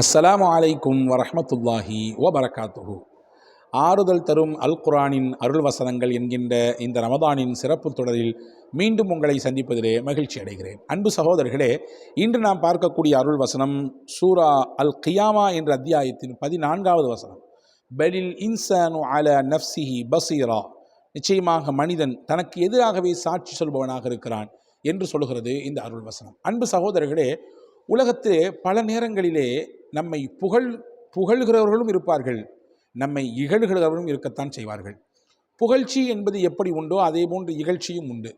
அஸ்லாம் அலைக்கும் வரஹ்மத்துல்லாஹி வபரகாத்துஹு. ஆறுதல் தரும் அல் குரானின் அருள் வசனங்கள் என்கின்ற இந்த ரமதானின் சிறப்பு தொடரில் மீண்டும் உங்களை சந்திப்பதிலே மகிழ்ச்சி அடைகிறேன். அன்பு சகோதரர்களே இன்று நாம் பார்க்கக்கூடிய அருள் வசனம் சூரா அல் கியாமா என்ற அத்தியாயத்தின் பதினான்காவது வசனம். பெலில் இன்சானு அல நஃப்சிஹி பசீரா. நிச்சயமாக மனிதன் தனக்கு எதிராகவே சாட்சி சொல்பவனாக இருக்கிறான் என்று சொல்கிறது இந்த அருள் வசனம் அன்பு சகோதரர்களே உலகத்திலே பல நேரங்களிலே நம்மை புகழ் புகழ்கிறவர்களும் இருப்பார்கள். நம்மை இகழ்கிறவர்களும் இருக்கத்தான் செய்வார்கள். புகழ்ச்சி என்பது எப்படி உண்டோ அதே போன்று இகழ்ச்சியும் உண்டு.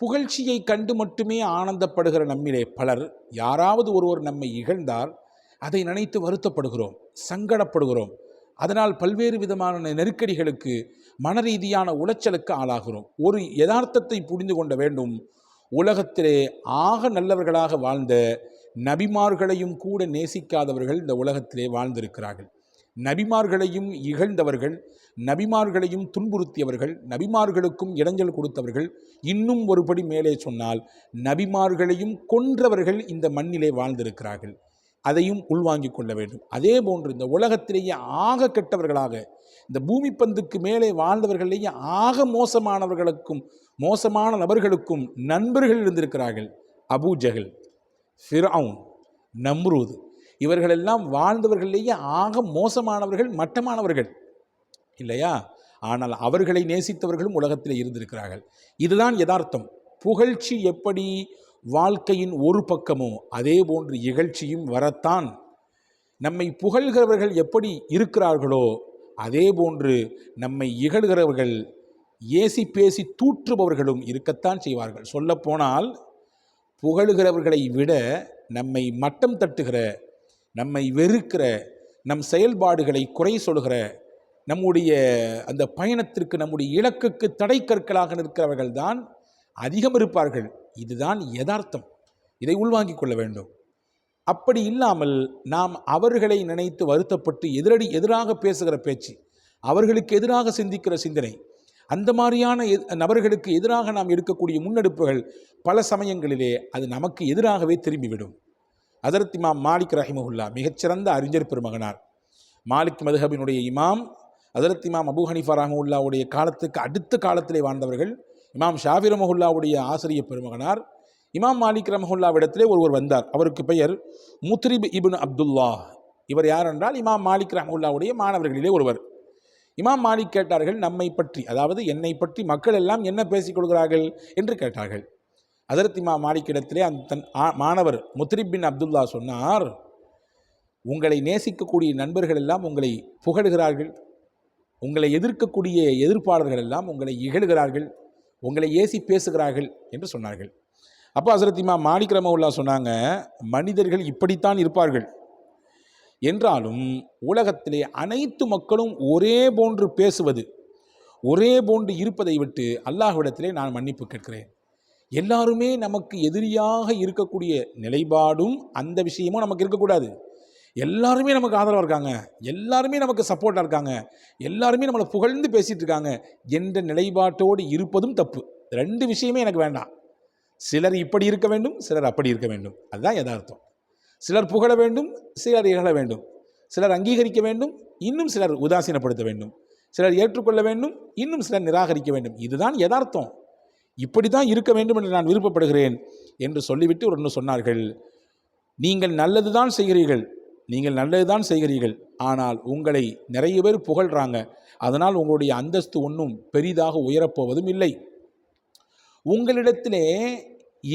புகழ்ச்சியை கண்டு மட்டுமே ஆனந்தப்படுகிற நம்மிலே பலர் யாராவது ஒருவர் நம்மை இகழ்ந்தால் அதை நினைத்து வருத்தப்படுகிறோம் சங்கடப்படுகிறோம். அதனால் பல்வேறு விதமான நெருக்கடிகளுக்கு மன ரீதியான உளைச்சலுக்கு ஆளாகிறோம். ஒரு யதார்த்தத்தை புரிந்து கொண்ட வேண்டும். உலகத்திலே ஆக நல்லவர்களாக வாழ்ந்த நபிமார்களையும் கூட நேசிக்காதவர்கள் இந்த உலகத்திலே வாழ்ந்திருக்கிறார்கள். நபிமார்களையும் இகழ்ந்தவர்கள் நபிமார்களையும் துன்புறுத்தியவர்கள் நபிமார்களுக்கும் இடைஞ்சல் கொடுத்தவர்கள் இன்னும் ஒருபடி மேலே சொன்னால் நபிமார்களையும் கொன்றவர்கள் இந்த மண்ணிலே வாழ்ந்திருக்கிறார்கள். அதையும் உள்வாங்கிக் கொள்ள வேண்டும். அதே போன்று இந்த உலகத்திலேயே ஆக கெட்டவர்களாக இந்த பூமி பந்துக்கு மேலே வாழ்ந்தவர்களிலேயே ஆக மோசமானவர்களுக்கும் மோசமான நபர்களுக்கும் நண்பர்கள் இருந்திருக்கிறார்கள். அபூஜகல் ஃபிரவுன் நம்ரூது. இவர்களெல்லாம் வாழ்ந்தவர்களிலேயே ஆக மோசமானவர்கள் மட்டமானவர்கள். இல்லையா? ஆனால் அவர்களை நேசித்தவர்களும் உலகத்தில் இருந்திருக்கிறார்கள். இதுதான் யதார்த்தம். புகழ்ச்சி எப்படி வாழ்க்கையின் ஒரு பக்கமோ அதே போன்று இகழ்ச்சியும் வரத்தான். நம்மை புகழ்கிறவர்கள் எப்படி இருக்கிறார்களோ அதே போன்று நம்மை இகழ்கிறவர்கள் ஏசி பேசி தூற்றுபவர்களும் இருக்கத்தான் செய்வார்கள். சொல்லப்போனால் புகழுகிறவர்களை விட நம்மை மட்டம் தட்டுகிற நம்மை வெறுக்கிற நம் செயல்பாடுகளை குறை சொல்கிற நம்முடைய அந்த பயணத்திற்கு நம்முடைய இலக்குக்கு தடை கற்களாக நிற்கிறவர்கள் தான் அதிகம் இருப்பார்கள். இதுதான் யதார்த்தம். இதை உள்வாங்கிக் கொள்ள வேண்டும். அப்படி இல்லாமல் நாம் அவர்களை நினைத்து வருத்தப்பட்டு எதிரடி எதிராக பேசுகிற பேச்சு அவர்களுக்கு எதிராக சிந்திக்கிற சிந்தனை அந்த மாதிரியான எ- நபர்களுக்கு எதிராக நாம் எடுக்கக்கூடிய முன்னெடுப்புகள் பல சமயங்களிலே அது நமக்கு எதிராகவே திரும்பிவிடும். அதரத் இமாம் மாலிக் ரஹிமஹுல்லா மிகச்சிறந்த அறிஞர் பெருமகனார். மாலிக் மதுஹபினுடைய இமாம் அதரத் இமாம் அபு ஹனிஃபா ரஹமுல்லாவுடைய காலத்துக்கு அடுத்த காலத்திலே வாழ்ந்தவர்கள் இமாம் ஷாஃபி ரமஹுல்லாவுடைய ஆசிரியர் பெருமகனார். இமாம் மாலிக் ரமஹுல்லாவிடத்திலே ஒருவர் வந்தார். அவருக்கு பெயர் முத்ரிப் இபின் அப்துல்லா இவர் யார் என்றால் இமாம் மாலிக் ரஹமுல்லாவுடைய மாணவர்களிலே ஒருவர். இமாம் மாலிக் கேட்டார்கள் நம்மை பற்றி அதாவது என்னை பற்றி மக்கள் எல்லாம் என்ன பேசிக் கொள்கிறார்கள்? என்று கேட்டார்கள். அதரத் இமாம் மாலிக்கிடத்திலே அந்த தன் ஆ- மாணவர் முத்ரிப் பின் அப்துல்லா சொன்னார் உங்களை நேசிக்கக்கூடிய நண்பர்கள் எல்லாம் உங்களை புகழுகிறார்கள். உங்களை எதிர்க்கக்கூடிய எதிர்ப்பாளர்கள் எல்லாம் உங்களை இகழுகிறார்கள். உங்களை ஏசி பேசுகிறார்கள் என்று சொன்னார்கள். அப்போ ஹசரத் இமாம் மாலிக் ரமவுல்லா சொன்னாங்க மனிதர்கள் இப்படித்தான் இருப்பார்கள். என்றாலும் உலகத்திலே அனைத்து மக்களும் ஒரே போன்று பேசுவது ஒரே போன்று இருப்பதை விட்டு அல்லாஹ்விடத்திலே நான் மன்னிப்பு கேட்கிறேன். எல்லாருமே நமக்கு எதிரியாக இருக்கக்கூடிய நிலைப்பாடும் அந்த விஷயமும் நமக்கு இருக்கக்கூடாது. எல்லாருமே நமக்கு ஆதரவாக இருக்காங்க எல்லாருமே நமக்கு சப்போர்ட்டாக இருக்காங்க எல்லாருமே நம்மளை புகழ்ந்து பேசிகிட்டு இருக்காங்க என்ற நிலைப்பாட்டோடு இருப்பதும் தப்பு. ரெண்டு விஷயமே எனக்கு வேண்டாம். சிலர் இப்படி இருக்க வேண்டும் சிலர் அப்படி இருக்க வேண்டும். அதுதான் யதார்த்தம். சிலர் புகழ வேண்டும் சிலர் இகழ வேண்டும். சிலர் அங்கீகரிக்க வேண்டும் இன்னும் சிலர் உதாசீனப்படுத்த வேண்டும். சிலர் ஏற்றுக்கொள்ள வேண்டும் இன்னும் சிலர் நிராகரிக்க வேண்டும். இதுதான் யதார்த்தம். இப்படி தான் இருக்க வேண்டும் என்று நான் விருப்பப்படுகிறேன் என்று சொல்லிவிட்டு ஒன்று சொன்னார்கள். நீங்கள் நல்லது தான் செய்கிறீர்கள் நீங்கள் நல்லது தான் செய்கிறீர்கள். ஆனால் உங்களை நிறைய பேர் புகழ்கிறாங்க அதனால் உங்களுடைய அந்தஸ்து ஒன்றும் பெரிதாக உயரப்போவதும் இல்லை. உங்களிடத்திலே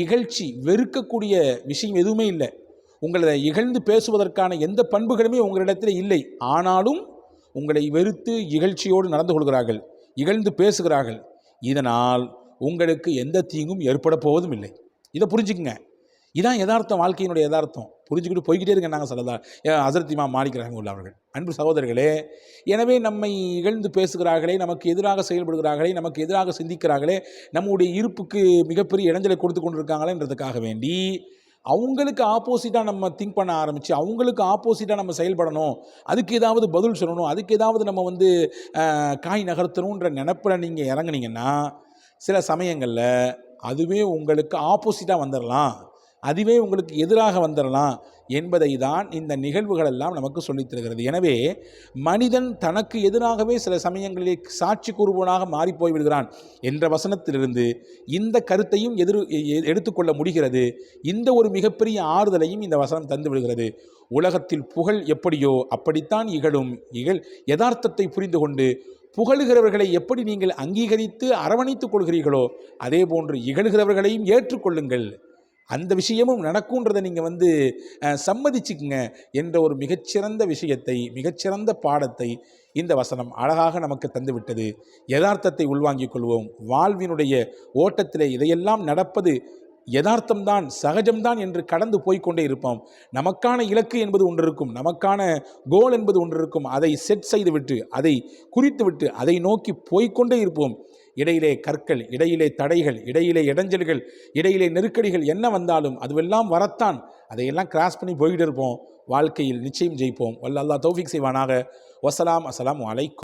இகழ்ச்சி வெறுக்கக்கூடிய விஷயம் எதுவுமே இல்லை. உங்களை இகழ்ந்து பேசுவதற்கான எந்த பண்புகளுமே உங்களிடத்தில் இல்லை. ஆனாலும் உங்களை வெறுத்து இகழ்ச்சியோடு நடந்து கொள்கிறார்கள் இகழ்ந்து பேசுகிறார்கள். இதனால் உங்களுக்கு எந்த தீங்கும் ஏற்பட போவதும் இல்லை. இதை புரிஞ்சுக்குங்க. இதான் யதார்த்தம் வாழ்க்கையினுடைய யதார்த்தம். புரிஞ்சுக்கிட்டு போய்கிட்டே இருக்க நாங்கள் சொல்லதா அசரத்திமா மாலிக் உள்ளவர்கள் அவர்கள். அன்பு சகோதரர்களே எனவே நம்மை இகழ்ந்து பேசுகிறார்களே நமக்கு எதிராக செயல்படுகிறார்களே நமக்கு எதிராக சிந்திக்கிறார்களே நம்முடைய இருப்புக்கு மிகப்பெரிய இடைஞ்சலை கொடுத்து கொண்டிருக்காங்களேன்றதுக்காக வேண்டி அவங்களுக்கு ஆப்போசிட்டாக நம்ம திங்க் பண்ண ஆரம்பித்து அவங்களுக்கு ஆப்போசிட்டாக நம்ம செயல்படணும். அதுக்கு ஏதாவது பதில் சொல்லணும். அதுக்கு ஏதாவது நம்ம வந்து காய் நகர்த்தணுன்ற நினப்பில் நீங்கள் இறங்குனீங்கன்னா சில சமயங்களில் அதுவே உங்களுக்கு ஆப்போசிட்டாக வந்துடலாம் அதுவே உங்களுக்கு எதிராக வந்துடலாம் என்பதை தான் இந்த நிகழ்வுகள் எல்லாம் நமக்கு சொல்லித் தருகிறது. எனவே மனிதன் தனக்கு எதிராகவே சில சமயங்களிலே சாட்சி கூறுபவனாக மாறிப்போய் விடுகிறான் என்ற வசனத்திலிருந்து இந்த கருத்தையும் எதிர் எ- எடுத்துக்கொள்ள முடிகிறது. இந்த ஒரு மிகப்பெரிய ஆறுதலையும் இந்த வசனம் தந்து விடுகிறது. உலகத்தில் புகழ் எப்படியோ அப்படித்தான் இகழும் இகழ் யதார்த்தத்தை புரிந்து கொண்டு புகழுகிறவர்களை எப்படி நீங்கள் அங்கீகரித்து அரவணைத்துக் கொள்கிறீர்களோ அதே போன்று இகழுகிறவர்களையும் ஏற்றுக்கொள்ளுங்கள். அந்த விஷயமும் நடக்கும்ன்றதை நீங்கள் வந்து அஹ், சம்மதிச்சுக்குங்க என்ற ஒரு மிகச்சிறந்த விஷயத்தை மிகச்சிறந்த பாடத்தை இந்த வசனம் அழகாக நமக்கு தந்துவிட்டது. யதார்த்தத்தை உள்வாங்கிக் கொள்வோம். வாழ்வினுடைய ஓட்டத்திலே இதையெல்லாம் நடப்பது யதார்த்தம்தான் சகஜம்தான் என்று கடந்து போய்க்கொண்டே இருப்போம். நமக்கான இலக்கு என்பது ஒன்று இருக்கும். நமக்கான கோல் என்பது ஒன்று இருக்கும். அதை செட் செய்துவிட்டு அதை குறித்துவிட்டு அதை நோக்கி போய்கொண்டே இருப்போம். இடையிலே கற்கள் இடையிலே தடைகள் இடையிலே இடைஞ்சல்கள் இடையிலே நெருக்கடிகள் என்ன வந்தாலும் அதுவெல்லாம் வரத்தான். அதையெல்லாம் கிராஸ் பண்ணி போய்கிட்டு இருப்போம். வாழ்க்கையில் நிச்சயம் ஜெயிப்போம். வல்ல அல்லாஹ் தௌஃபிக் செய்வானாக. வசலாம் அஸ்ஸலாமு அலைக்கும்.